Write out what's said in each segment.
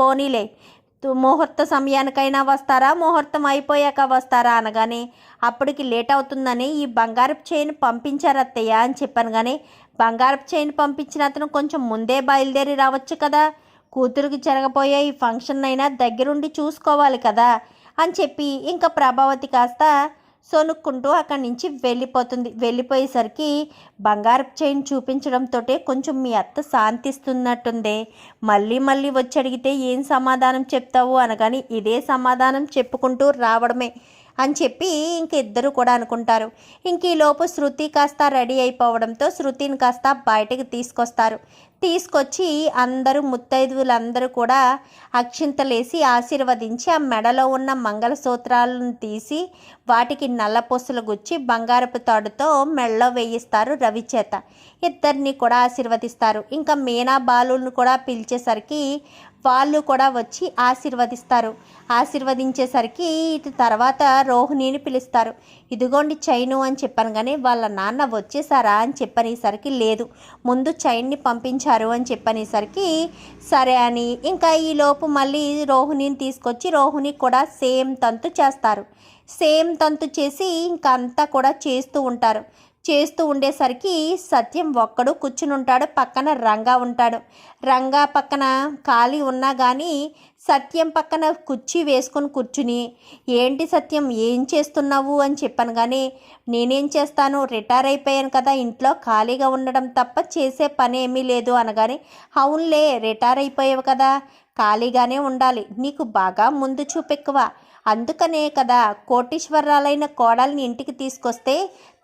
పోనీలే. ముహూర్త సమయానికైనా వస్తారా? ముహూర్తం అయిపోయాక వస్తారా అనగానే అప్పటికి లేట్ అవుతుందని ఈ బంగారపు చైన్ పంపించారు అత్తయ్య అని చెప్పాను కానీ బంగారపు చైన్ పంపించిన అతను కొంచెం ముందే బయలుదేరి రావచ్చు కదా? కూతురికి జరగబోయే ఈ ఫంక్షన్ అయినా దగ్గరుండి చూసుకోవాలి కదా? అని చెప్పి ఇంకా ప్రభావతి కాస్త సొనుక్కుంటూ అక్కడి నుంచి వెళ్ళిపోతుంది. వెళ్ళిపోయేసరికి బంగారపు చైన్ చూపించడంతో కొంచెం మీ అత్త శాంతిస్తున్నట్టుందే. మళ్ళీ మళ్ళీ వచ్చి అడిగితే ఏం సమాధానం చెప్తావు అనగాని ఇదే సమాధానం చెప్పుకుంటూ రావడమే అని చెప్పి ఇంక ఇద్దరు కూడా అనుకుంటారు. ఇంక ఈలోపు శృతి కాస్త రెడీ అయిపోవడంతో శృతిని కాస్త బయటకు తీసుకొస్తారు. తీసుకొచ్చి అందరూ ముత్తైదువులందరూ కూడా అక్షింతలేసి ఆశీర్వదించి ఆ మెడలో ఉన్న మంగళసూత్రాలను తీసి వాటికి నల్ల పొస్సులు గుచ్చి బంగారపు తాడుతో మెడలో వేయిస్తారు రవి చేత ఇద్దరిని కూడా ఆశీర్వదిస్తారు. ఇంకా మీనా బాలుని కూడా పిలిచేసరికి వాళ్ళు కూడా వచ్చి ఆశీర్వదిస్తారు. ఆశీర్వదించేసరికి ఇటు తర్వాత రోహిణిని పిలుస్తారు. ఇదిగోండి చైను అని చెప్పాను కానీ వాళ్ళ నాన్న వచ్చేసారా అని చెప్పనేసరికి లేదు. ముందు చైన్ని పంపించారు. అని చెప్పనేసరికి సరే అని. ఇంకా ఈలోపు మళ్ళీ రోహిణిని తీసుకొచ్చి రోహిణి కూడా సేమ్ తంతు చేస్తారు. సేమ్ తంతు చేసి ఇంకా అంతా కూడా చేస్తూ ఉంటారు. చేస్తూ ఉండేసరికి సత్యం ఒక్కడు కూర్చుని ఉంటాడు పక్కన రంగా ఉంటాడు. రంగా పక్కన ఖాళీ ఉన్నా కానీ సత్యం పక్కన కుర్చీ వేసుకొని కూర్చుని ఏంటి సత్యం ఏం చేస్తున్నావు? అని చెప్పాను కానీ నేనేం చేస్తాను? రిటైర్ అయిపోయాను కదా ఇంట్లో ఖాళీగా ఉండడం తప్ప చేసే పని ఏమీ లేదు అనగానే అవునులే రిటైర్ అయిపోయావు కదా ఖాళీగానే ఉండాలి. నీకు బాగా ముందు చూపెక్కువ. అందుకనే కదా కోటీశ్వరాలైన కోడల్ని ఇంటికి తీసుకొస్తే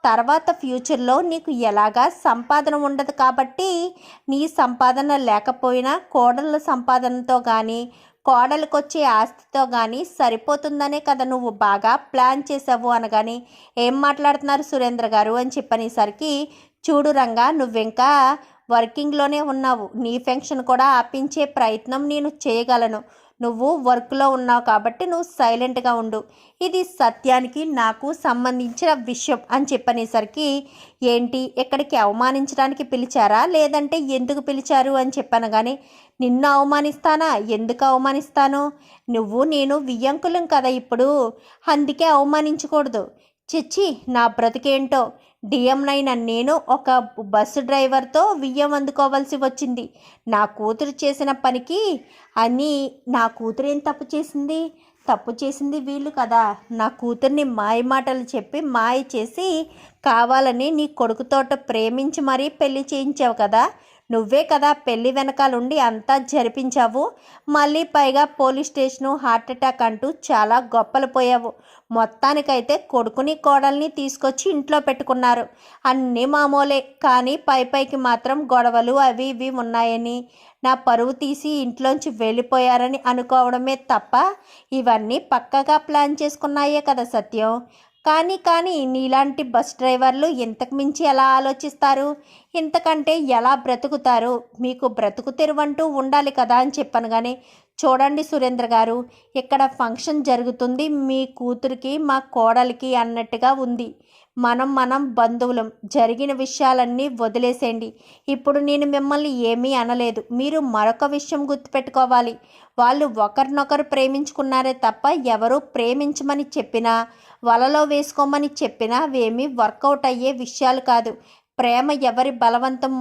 తర్వాత ఫ్యూచర్లో నీకు ఎలాగా సంపాదన ఉండదు కాబట్టి నీ సంపాదన లేకపోయినా కోడళ్ళ సంపాదనతో కానీ కోడలకు వచ్చే ఆస్తితో కానీ సరిపోతుందనే కదా నువ్వు బాగా ప్లాన్ చేసావు అనగాని ఏం మాట్లాడుతున్నారు సురేంద్ర గారు అని చెప్పనేసరికి చూడు రంగా నువ్వింకా వర్కింగ్లోనే ఉన్నావు. నీ ఫంక్షన్ కూడా ఆపించే ప్రయత్నం నేను చేయగలను. నువ్వు వర్క్లో ఉన్నావు కాబట్టి నువ్వు సైలెంట్గా ఉండు. ఇది సత్యానికి నాకు సంబంధించిన విషయం అని చెప్పనేసరికి ఏంటి? ఎక్కడికి అవమానించడానికి పిలిచారా? లేదంటే ఎందుకు పిలిచారు అని చెప్పాను కానీ నిన్ను అవమానిస్తానా? ఎందుకు అవమానిస్తాను? నువ్వు నేను వియ్యంకులం కదా ఇప్పుడు. అందుకే అవమానించకూడదు. చిచ్చి నా బ్రతికేంటో? డిఎం నైన్ నేను ఒక బస్సు డ్రైవర్తో వియ్యం అందుకోవాల్సి వచ్చింది. నా కూతురు చేసిన పనికి అని నా కూతురు ఏం తప్పు చేసింది? తప్పు చేసింది వీళ్ళు కదా. నా కూతుర్ని మాయ మాటలు చెప్పి మాయ చేసి కావాలని నీ కొడుకుతోట ప్రేమించి మరీ పెళ్ళి చేయించావు కదా. నువ్వే కదా పెళ్ళి వెనకాలండి అంతా జరిపించావు. మళ్ళీ పైగా పోలీస్ స్టేషను హార్ట్ అటాక్ అంటూ చాలా గొప్పలు పోయావు. మొత్తానికైతే కొడుకుని కోడల్ని తీసుకొచ్చి ఇంట్లో పెట్టుకున్నారు. అన్నీ మామూలే కానీ పై పైకి మాత్రం గొడవలు అవి ఇవి ఉన్నాయని నా పరువు తీసి ఇంట్లోంచి వెళ్ళిపోయారని అనుకోవడమే తప్ప ఇవన్నీ పక్కగా ప్లాన్ చేసుకున్నాయే కదా సత్యం. కానీ కానీ నీలాంటి బస్ డ్రైవర్లు ఇంతకు మించి ఎలా ఆలోచిస్తారు? ఇంతకంటే ఎలా బ్రతుకుతారు? మీకు బ్రతుకు తెరువంటూ ఉండాలి కదా అని చెప్పాను కానీ చూడండి సురేంద్ర గారు ఇక్కడ ఫంక్షన్ జరుగుతుంది మీ కూతురికి మా కోడలికి అన్నట్టుగా ఉంది. మనం మనం బంధువులం జరిగిన విషయాలన్నీ వదిలేసేయండి. ఇప్పుడు నేను మిమ్మల్ని ఏమీ అనలేదు. మీరు మరొక విషయం గుర్తుపెట్టుకోవాలి. వాళ్ళు ఒకరినొకరు ప్రేమించుకున్నారే తప్ప ఎవరు ప్రేమించమని చెప్పినా వలలో వేసుకోమని చెప్పినా అవేమీ వర్కౌట్ అయ్యే విషయాలు కాదు. ప్రేమ ఎవరి బలవంతం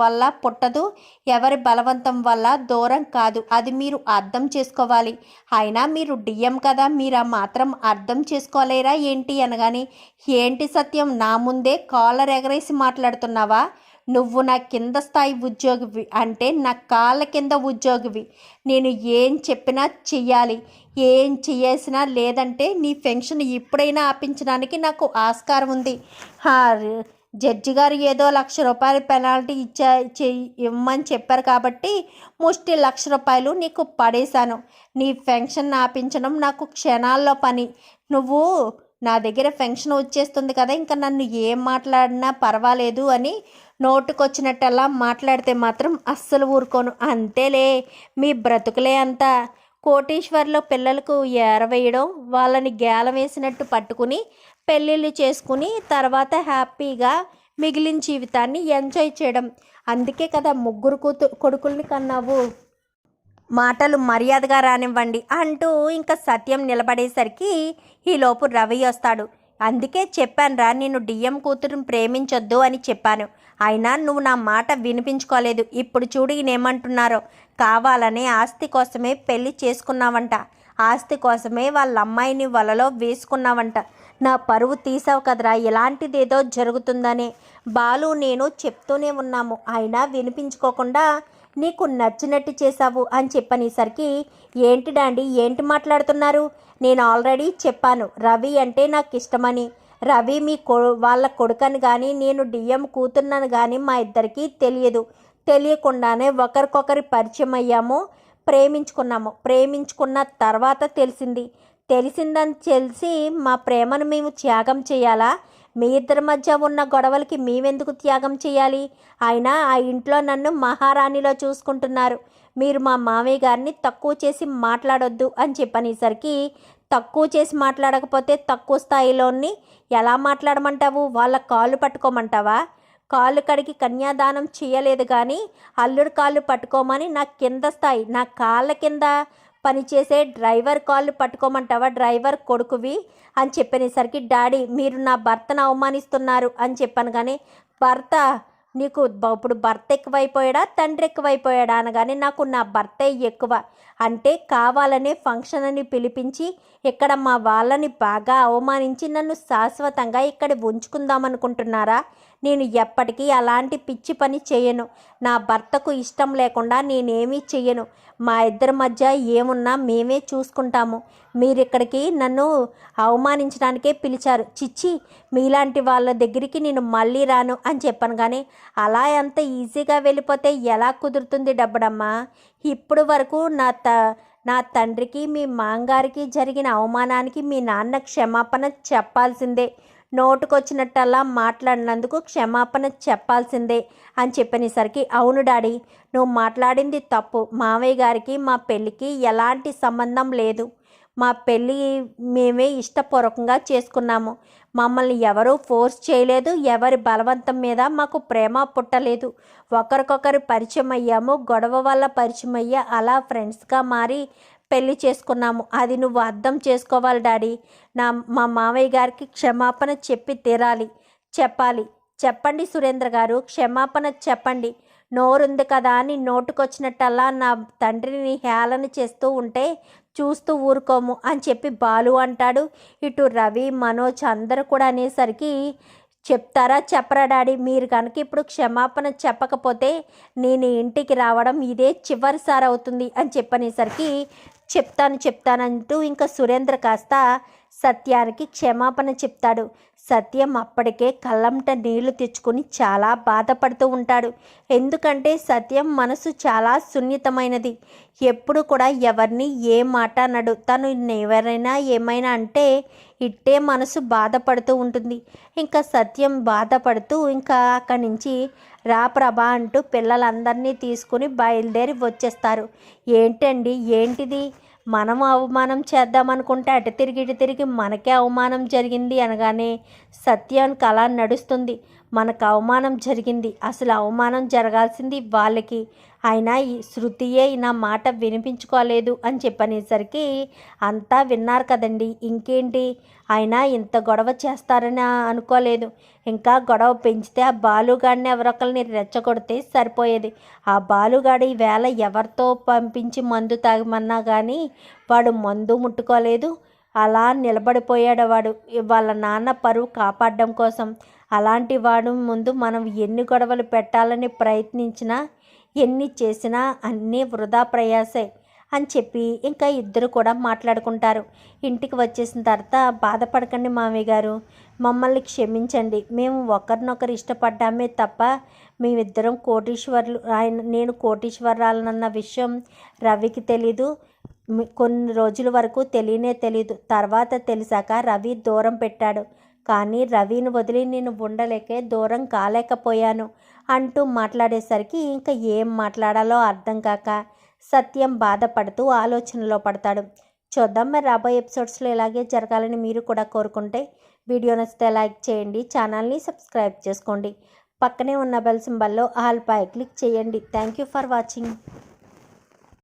వల్ల పుట్టదు ఎవరి బలవంతం వల్ల దూరం కాదు. అది మీరు అర్థం చేసుకోవాలి. అయినా మీరు డిఎం కదా మీరు ఆ మాత్రం అర్థం చేసుకోలేరా ఏంటి అనగాని ఏంటి సత్యం? నా ముందే కాలర్ ఎగరేసి మాట్లాడుతున్నావా? నువ్వు నా కింద స్థాయి ఉద్యోగివి అంటే నా కాళ్ళ కింద ఉద్యోగివి. నేను ఏం చెప్పినా చెయ్యాలి. ఏం చేయాల్సినా లేదంటే నీ ఫెన్షన్ ఇప్పుడైనా ఆపించడానికి నాకు ఆస్కారం ఉంది. జడ్జి గారు ఏదో లక్ష రూపాయలు పెనాల్టీ ఇచ్చా చెయ్యి ఇవ్వమని చెప్పారు కాబట్టి ముష్టి లక్ష రూపాయలు నీకు పడేశాను. నీ ఫెన్షన్ ఆపించడం నాకు క్షణాల్లో పని. నువ్వు నా దగ్గర ఫెన్షన్ వచ్చేస్తుంది కదా ఇంకా నన్ను ఏం మాట్లాడినా పర్వాలేదు అని నోటుకొచ్చినట్టల్లా మాట్లాడితే మాత్రం అస్సలు ఊరుకోను. అంతేలే మీ బ్రతుకులే అంతా. కోటీశ్వర్లో పిల్లలకు ఏరవేయడం వాళ్ళని గేల వేసినట్టు పట్టుకుని పెళ్ళిళ్ళు చేసుకుని తర్వాత హ్యాపీగా మిగిలిన జీవితాన్ని ఎంజాయ్ చేయడం. అందుకే కదా ముగ్గురు కూతు కొడుకుల్ని కన్నావు. మాటలు మర్యాదగా రానివ్వండి అంటూ ఇంకా సత్యం నిలబడేసరికి ఈలోపు రవి వస్తాడు. అందుకే చెప్పానురా నేను డిఎం కూతురుని ప్రేమించొద్దు అని చెప్పాను. అయినా నువ్వు నా మాట వినిపించుకోలేదు. ఇప్పుడు చూడు ఈయనేమంటున్నారో. కావాలనే ఆస్తి కోసమే పెళ్ళి చేసుకున్నావంట. ఆస్తి కోసమే వాళ్ళ అమ్మాయిని వలలో వేసుకున్నావంట. నా పరువు తీసావు కదరా ఇలాంటిదేదో జరుగుతుందని. బాలు నేను చెప్తూనే ఉన్నాము. అయినా వినిపించుకోకుండా నీకు నచ్చినట్టు చేశావు అని చెప్పనేసరికి ఏంటి డాండి ఏంటి మాట్లాడుతున్నారు? నేను ఆల్రెడీ చెప్పాను రవి అంటే నాకు ఇష్టమని. రవి మీ కొ వాళ్ళ కొడుకని కానీ నేను డిఎం కూతున్నాను కానీ మా ఇద్దరికీ తెలియదు. తెలియకుండానే ఒకరికొకరి పరిచయం అయ్యాము ప్రేమించుకున్నాము. ప్రేమించుకున్న తర్వాత తెలిసింది. తెలిసిందని తెలిసి మా ప్రేమను మేము త్యాగం చేయాలా? మీ ఇద్దరి మధ్య ఉన్న గొడవలకి మేమెందుకు త్యాగం చేయాలి? అయినా ఆ ఇంట్లో నన్ను మహారాణిలో చూసుకుంటున్నారు. మీరు మా మామయ్య గారిని తక్కువ చేసి మాట్లాడొద్దు అని చెప్పనేసరికి తక్కువ చేసి మాట్లాడకపోతే తక్కువ స్థాయిలోని ఎలా మాట్లాడమంటావు? వాళ్ళ కాళ్ళు పట్టుకోమంటావా? కాళ్ళు కడిగి కన్యాదానం చేయలేదు కానీ అల్లుడు కాళ్ళు పట్టుకోమని నా కింద స్థాయి నా కాళ్ళ కింద పనిచేసే డ్రైవర్ కాళ్ళు పట్టుకోమంటావా? డ్రైవర్ కొడుకువి అని చెప్పనేసరికి డాడీ మీరు నా భర్తను అవమానిస్తున్నారు అని చెప్పాను కానీ భర్త నీకు ఇప్పుడు భర్త ఎక్కువైపోయాడా? తండ్రి ఎక్కువైపోయాడా? అనగానే నాకు నా భర్తే ఎక్కువ. అంటే కావాలనే ఫంక్షన్ అని పిలిపించి ఇక్కడ మా వాళ్ళని బాగా అవమానించి నన్ను శాశ్వతంగా ఇక్కడ ఉంచుకుందామనుకుంటున్నారా? నేను ఎప్పటికీ అలాంటి పిచ్చి పని చేయను. నా భర్తకు ఇష్టం లేకుండా నేనేమీ చెయ్యను. మా ఇద్దరి మధ్య ఏమున్నా మేమే చూసుకుంటాము. మీరు ఇక్కడికి నన్ను అవమానించడానికే పిలిచారు. చిచ్చి మీలాంటి వాళ్ళ దగ్గరికి నేను మళ్ళీ రాను అని చెప్పాను కానీ అలా అంత ఈజీగా వెళ్ళిపోతే ఎలా కుదురుతుంది డబ్బడమ్మా? ఇప్పుడు వరకు నా త నా తండ్రికి మీ మాంగారికి జరిగిన అవమానానికి మీ నాన్న క్షమాపణ చెప్పాల్సిందే. నోటుకొచ్చినట్టల్లా మాట్లాడినందుకు క్షమాపణ చెప్పాల్సిందే అని చెప్పనేసరికి అవును డాడీ నువ్వు మాట్లాడింది తప్పు. మావయ్య గారికి మా పెళ్ళికి ఎలాంటి సంబంధం లేదు. మా పెళ్ళి మేమే ఇష్టపూర్వకంగా చేసుకున్నాము. మమ్మల్ని ఎవరూ ఫోర్స్ చేయలేదు. ఎవరి బలవంతం మీద మాకు ప్రేమ పుట్టలేదు. ఒకరికొకరు పరిచయం అయ్యాము. గొడవ వల్ల పరిచయం అయ్యా అలా ఫ్రెండ్స్గా మారి పెళ్ళి చేసుకున్నాము. అది నువ్వు అర్థం చేసుకోవాలి డాడీ. నా మా మామయ్య గారికి క్షమాపణ చెప్పి తీరాలి. చెప్పాలి. చెప్పండి సురేంద్ర గారు క్షమాపణ చెప్పండి. నోరుంది కదా అని నోటుకొచ్చినట్టల్లా నా తండ్రిని హేళన చేస్తూ ఉంటే చూస్తూ ఊరుకోము అని చెప్పి బాలు అంటాడు. ఇటు రవి మనోజ్ అందరూ కూడా అనేసరికి చెప్తారా? చెప్పరా డాడీ మీరు కనుక ఇప్పుడు క్షమాపణ చెప్పకపోతే నేను ఇంటికి రావడం ఇదే చివరిసారి అవుతుంది అని చెప్పనేసరికి చెప్తాను చెప్తానంటూ ఇంకా సురేంద్ర కాస్త సత్యానికి క్షమాపణ చెప్తాడు. సత్యం అప్పటికే కళ్ళంట నీళ్ళు తెచ్చుకొని చాలా బాధపడుతూ ఉంటాడు. ఎందుకంటే సత్యం మనసు చాలా సున్నితమైనది. ఎప్పుడు కూడా ఎవరిని ఏ మాట అనడు. తను ఎవరైనా ఏమైనా అంటే ఇట్టే మనసు బాధపడుతూ ఉంటుంది. ఇంకా సత్యం బాధపడుతూ ఇంకా అక్కడి నుంచి రా ప్రభా అంటూ పిల్లలందరినీ తీసుకుని బయలుదేరి వచ్చేస్తారు. ఏంటండి? ఏంటిది? మనం అవమానం చేద్దామనుకుంటే అటు తిరిగి ఇటు తిరిగి మనకే అవమానం జరిగింది అనగానే సత్యానికి అలా నడుస్తుంది. మనకు అవమానం జరిగింది. అసలు అవమానం జరగాల్సింది వాళ్ళకి అయినా ఈ శృతియే నా మాట వినిపించుకోలేదు అని చెప్పనేసరికి అంతా విన్నారు కదండి. ఇంకేంటి? అయినా ఇంత గొడవ చేస్తారని అనుకోలేదు. ఇంకా గొడవ పెంచితే ఆ బాలుగాడిని ఎవరొకరిని రెచ్చగొడితే సరిపోయేది. ఆ బాలుగాడి వేళ ఎవరితో పంపించి మందు తాగమన్నా కానీ వాడు మందు ముట్టుకోలేదు. అలా నిలబడిపోయాడు వాడు. వాళ్ళ నాన్న పరువు కాపాడడం కోసం. అలాంటి వాడు ముందు మనం ఎన్ని గొడవలు పెట్టాలని ప్రయత్నించినా ఎన్ని చేసినా అన్నీ వృధా ప్రయాసే అని చెప్పి ఇంకా ఇద్దరు కూడా మాట్లాడుకుంటారు. ఇంటికి వచ్చేసిన తర్వాత బాధపడకండి మామయ్య గారు. మమ్మల్ని క్షమించండి. మేము ఒకరినొకరు ఇష్టపడ్డామే తప్ప మేమిద్దరం కోటీశ్వర్లు. ఆయన నేను కోటీశ్వరాలనన్న విషయం రవికి తెలీదు. కొన్ని రోజుల వరకు తెలియనే తెలీదు. తర్వాత తెలిసాక రవి దూరం పెట్టాడు. కానీ రవిని వదిలి నేను ఉండలేకే దూరం కాలేకపోయాను. అంటూ మాట్లాడేసరికి ఇంకా ఏం మాట్లాడాలో అర్థం కాక సత్యం బాధపడుతూ ఆలోచనలో పడతాడు. చూద్దాం మరి రాబోయే ఎపిసోడ్స్లో ఇలాగే జరగాలని మీరు కూడా కోరుకుంటే వీడియో నచ్చితే లైక్ చేయండి ఛానల్ని సబ్స్క్రైబ్ చేసుకోండి. పక్కనే ఉన్న బెల్ సింబల్లో ఆల్ పై క్లిక్ చేయండి. Thank you for watching.